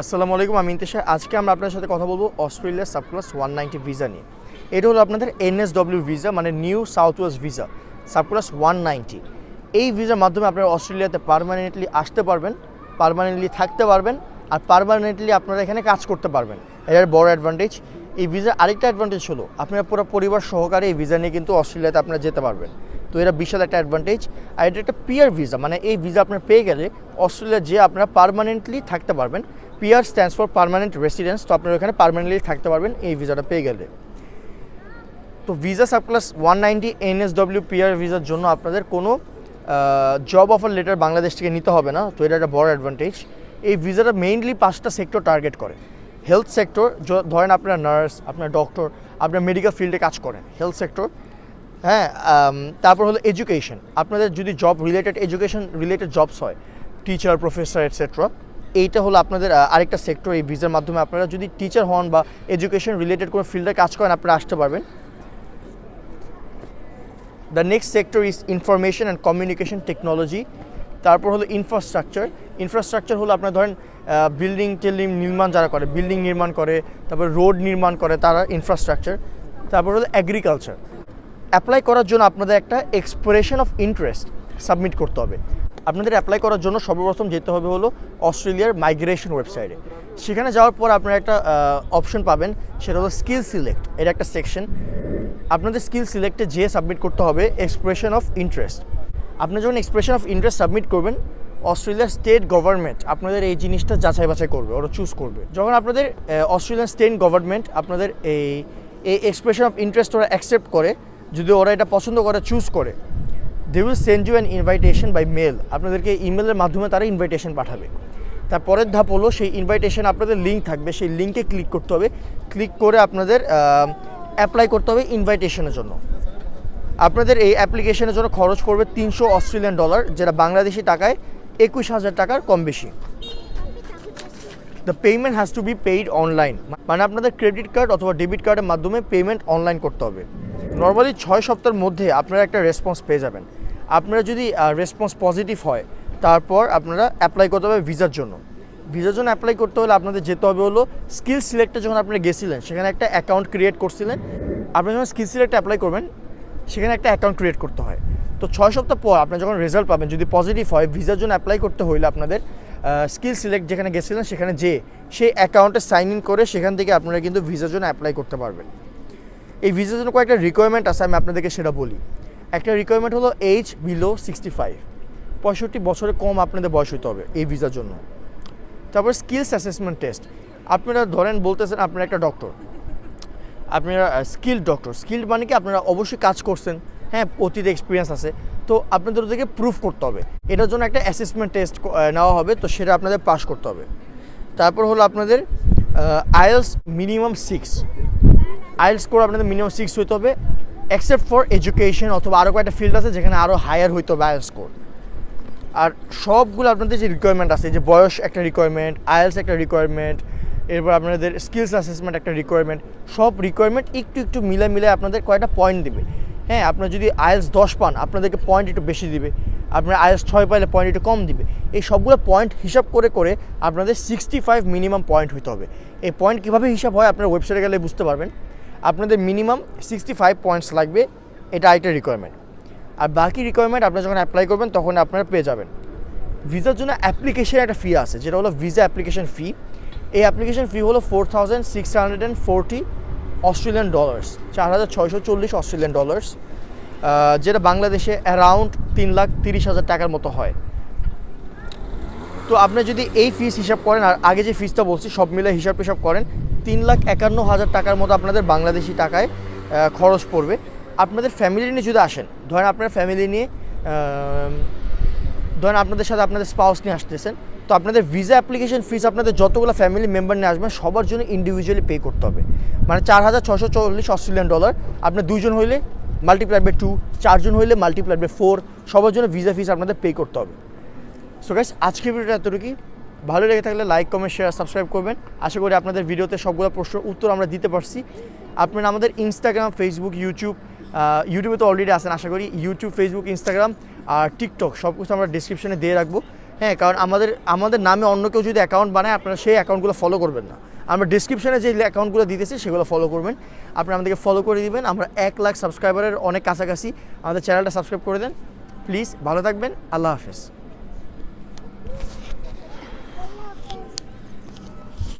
আসসালামু আলাইকুম, আমি ইন্তেশা আজকে আমরা আপনার সাথে কথা বলব অস্ট্রেলিয়ার সাবক্লাস ওয়ান নাইনটি ভিসা নিয়ে। এটা হলো আপনাদের এনএসডব্লিউ ভিসা মানে নিউ সাউথ ওয়েস্ট ভিসা, সাবক্লাস ওয়ান নাইনটি। এই ভিসার মাধ্যমে আপনারা অস্ট্রেলিয়াতে পারমানেন্টলি আসতে পারবেন, পারমানেন্টলি থাকতে পারবেন, আর পারমানেন্টলি আপনারা এখানে কাজ করতে পারবেন। এটার বড় অ্যাডভান্টেজ এই ভিসার আরেকটা অ্যাডভান্টেজ হলো, আপনারা পুরো পরিবার সহকারে এই ভিসা নিয়ে কিন্তু অস্ট্রেলিয়াতে আপনারা যেতে পারবেন। তো এটা বিশাল একটা অ্যাডভান্টেজ আর এটা একটা পিয়ার ভিসা মানে এই ভিসা আপনার পেয়ে গেলে অস্ট্রেলিয়া যে আপনারা পারমানেন্টলি থাকতে পারবেন PR stands for permanent residence তো আপনারা এখানে পারমানেন্টলি থাকতে পারবেন, এই ভিসাটা পেয়ে গেলে। তো visa subclass one ninety NSW PR ভিসার জন্য আপনাদের কোনো জব অফার লেটার বাংলাদেশ থেকে নিতে হবে না, তো এটা একটা বড় অ্যাডভান্টেজ এই ভিসাটা মেইনলি পাঁচটা সেক্টর টার্গেট করে। হেলথ সেক্টর ধরেন আপনার নার্স আপনার ডক্টর আপনার মেডিকেল ফিল্ডে কাজ করেন হেলথ সেক্টর হ্যাঁ তারপর হলো এডুকেশন আপনাদের যদি job related education related jobs হয় টিচার প্রফেসর এটসেট্রা এইটা হলো আপনাদের আরেকটা সেক্টর এই ভিসার মাধ্যমে আপনারা যদি টিচার হন বা এডুকেশন রিলেটেড কোনো ফিল্ডে কাজ করেন, আপনারা আসতে পারবেন। The next sector is information and communication technology তারপর হলো ইনফ্রাস্ট্রাকচার ইনফ্রাস্ট্রাকচার হলো আপনার ধরেন বিল্ডিং টেল্ডিং নির্মাণ যারা করে বিল্ডিং নির্মাণ করে, তারপর রোড নির্মাণ করে, তারা ইনফ্রাস্ট্রাকচার তারপর হলো এগ্রিকালচার অ্যাপ্লাই করার জন্য আপনাদের একটা এক্সপ্রেশন অফ ইন্টারেস্ট সাবমিট করতে হবে। আপনাদের অ্যাপ্লাই করার জন্য সর্বপ্রথম যেতে হবে হলো অস্ট্রেলিয়ার মাইগ্রেশন ওয়েবসাইটে সেখানে যাওয়ার পর আপনারা একটা অপশন পাবেন, সেটা হলো স্কিল সিলেক্ট এটা একটা সেকশন আপনাদের স্কিল সিলেক্টে যে সাবমিট করতে হবে এক্সপ্রেশন অফ ইন্টারেস্ট আপনি যখন এক্সপ্রেশন অফ ইন্টারেস্ট সাবমিট করবেন, অস্ট্রেলিয়ার স্টেট গভর্নমেন্ট আপনাদের এই জিনিসটা যাচাই বাছাই করবে, ওরা চুজ করবে। যখন আপনাদের অস্ট্রেলিয়ান স্টেট গভর্নমেন্ট আপনাদের এই এই এক্সপ্রেশন অফ ইন্টারেস্ট ওরা অ্যাকসেপ্ট করে, যদি ওরা এটা পছন্দ করে চুজ করে they will send you an invitation by mail আপনাদেরকে ইমেলের মাধ্যমে তারা ইনভাইটেশন পাঠাবে। তারপরের ধাপ হলো সেই ইনভাইটেশন আপনাদের লিঙ্ক থাকবে। সেই লিঙ্কে ক্লিক করতে হবে। ক্লিক করে আপনাদের অ্যাপ্লাই করতে হবে ইনভাইটেশনের জন্য। আপনাদের এই অ্যাপ্লিকেশনের জন্য খরচ পড়বে তিনশো অস্ট্রেলিয়ান ডলার যেটা বাংলাদেশি টাকায় একুশ হাজার টাকার কম বেশি। The payment has to be paid online মানে আপনাদের ক্রেডিট কার্ড অথবা ডেবিট কার্ডের মাধ্যমে পেমেন্ট অনলাইন করতে হবে। নর্মালি ছয় সপ্তাহের মধ্যে আপনারা একটা রেসপন্স পেয়ে যাবেন। আপনারা যদি রেসপন্স পজিটিভ হয়, তারপর আপনারা অ্যাপ্লাই করতে হবে ভিসার জন্য। ভিসার জন্য অ্যাপ্লাই করতে হলে আপনাদের যেতে হবে হলো স্কিল সিলেক্টে যখন আপনারা গেছিলেন, সেখানে একটা অ্যাকাউন্ট ক্রিয়েট করছিলেন। আপনি যখন স্কিল সিলেক্টে অ্যাপ্লাই করবেন, সেখানে একটা অ্যাকাউন্ট ক্রিয়েট করতে হয়। তো ছয় সপ্তাহ পর আপনি যখন রেজাল্ট পাবেন, যদি পজিটিভ হয়, ভিসার জন্য অ্যাপ্লাই করতে হইলে আপনাদের স্কিল সিলেক্ট যেখানে গেছিলেন, সেখানে যে সেই অ্যাকাউন্টে সাইন ইন করে সেখান থেকে আপনারা কিন্তু ভিসার জন্য অ্যাপ্লাই করতে পারবেন। এই ভিসার জন্য কয়েকটা রিকোয়ারমেন্ট আছে, আমি আপনাদেরকে সেটা বলি। একটা রিকোয়ারমেন্ট হলো এইজ বিলো সিক্সটি ফাইভ পঁয়ষট্টি বছরের কম আপনাদের বয়স হতে হবে এই ভিসার জন্য। তারপর স্কিলস অ্যাসেসমেন্ট টেস্ট আপনারা ধরেন বলতেছেন আপনারা একটা ডক্টর আপনারা স্কিল্ড ডক্টর স্কিল্ড মানে কি আপনারা অবশ্যই কাজ করছেন। হ্যাঁ অতীত এক্সপিরিয়েন্স আছে। তো আপনাদের ওদেরকে প্রুফ করতে হবে। এটার জন্য একটা অ্যাসেসমেন্ট টেস্ট নেওয়া হবে। তো সেটা আপনাদের পাস করতে হবে। তারপর হলো আপনাদের IELTS minimum six IELTS score আপনাদের মিনিমাম সিক্স হইতে হবে। এক্সেপ্ট ফর এডুকেশন অথবা আরও কয়েকটা ফিল্ড আছে যেখানে আরও হায়ার হইতে আইএলস স্কোর আর সবগুলো আপনাদের যে রিকোয়ারমেন্ট আছে যে বয়স একটা রিকোয়ারমেন্ট আয়েলস একটা রিকোয়ারমেন্ট এরপর আপনাদের স্কিলস অ্যাসেসমেন্ট একটা রিকোয়ারমেন্ট সব রিকোয়ারমেন্ট একটু একটু মিলে মিলে আপনাদের কয়েকটা পয়েন্ট দেবে। হ্যাঁ আপনার যদি আইএলস দশ পান, আপনাদেরকে পয়েন্ট একটু বেশি দিবে। আপনার আইএলস ছয় পাইলে পয়েন্ট একটু কম দিবে। এই সবগুলো পয়েন্ট হিসাব করে করে আপনাদের সিক্সটি ফাইভ মিনিমাম পয়েন্ট হইতে হবে। এই পয়েন্ট কীভাবে হিসাব হয় আপনার ওয়েবসাইটে গেলে বুঝতে পারবেন। আপনাদের মিনিমাম সিক্সটি ফাইভ পয়েন্টস লাগবে, এটা আরেকটা রিকোয়ারমেন্ট আর বাকি রিকোয়ারমেন্ট আপনি যখন অ্যাপ্লাই করবেন, তখন আপনারা পেয়ে যাবেন। ভিসার জন্য অ্যাপ্লিকেশন একটা ফি আছে, যেটা হলো ভিসা অ্যাপ্লিকেশন ফি এই অ্যাপ্লিকেশন ফি হলো four thousand six hundred and forty Australian dollars চার হাজার ছয়শো চল্লিশ অস্ট্রেলিয়ান ডলার্স যেটা বাংলাদেশে অ্যারাউন্ড তিন লাখ তিরিশ হাজার টাকার মতো হয়। তো আপনি যদি এই ফিস হিসাব করেন, আর আগে যে ফিসটা বলছি, সব মিলে হিসাব টিসাব করেন, তিন লাখ একান্ন হাজার টাকার মতো আপনাদের বাংলাদেশি টাকায় খরচ পড়বে। আপনাদের ফ্যামিলি নিয়ে যদি আসেন, ধরেন আপনার ফ্যামিলি নিয়ে ধরেন আপনাদের সাথে আপনাদের স্পাউস নিয়ে আসতেছেন, তো আপনাদের ভিসা অ্যাপ্লিকেশন ফিস আপনাদের যতগুলো ফ্যামিলি মেম্বার নিয়ে আসবেন, সবার জন্য ইন্ডিভিজুয়ালি পে করতে হবে। মানে চার হাজার ছশো চল্লিশ অস্ট্রেলিয়ান ডলার আপনার দুইজন হইলে মাল্টিপ্লাই বাই টু চারজন হইলে মাল্টিপ্লাই বাই ফোর সবার জন্য ভিসা ফিস আপনাদের পে করতে হবে। সো গাইস আজকের ভিডিওটা এতটুকুই। ভালো লেগে থাকলে লাইক কমেন্ট শেয়ার সাবস্ক্রাইব করবেন। আশা করি আপনাদের ভিডিওতে সবগুলো প্রশ্নের উত্তর আমরা দিতে পারছি। আপনারা আমাদের ইনস্টাগ্রাম ফেসবুক ইউটিউব ইউটিউবে তো অলরেডি আছেন, আশা করি ইউটিউব ফেসবুক ইনস্টাগ্রাম আর টিকটক সব কিছু আমরা ডিসক্রিপশনে দিয়ে রাখব। হ্যাঁ কারণ আমাদের আমাদের নামে অন্য কেউ যদি অ্যাকাউন্ট বানায়, আপনারা সেই অ্যাকাউন্টগুলো ফলো করবেন না। আমরা ডিসক্রিপশনে যে অ্যাকাউন্টগুলো দিতেছি, সেগুলো ফলো করবেন। আপনারা আমাদেরকে ফলো করে দিবেন। আমরা এক লাখ সাবস্ক্রাইবারের অনেক কাছাকাছি আমাদের চ্যানেলটা সাবস্ক্রাইব করে দেন। প্লিজ ভালো থাকবেন। আল্লাহ হাফেজ।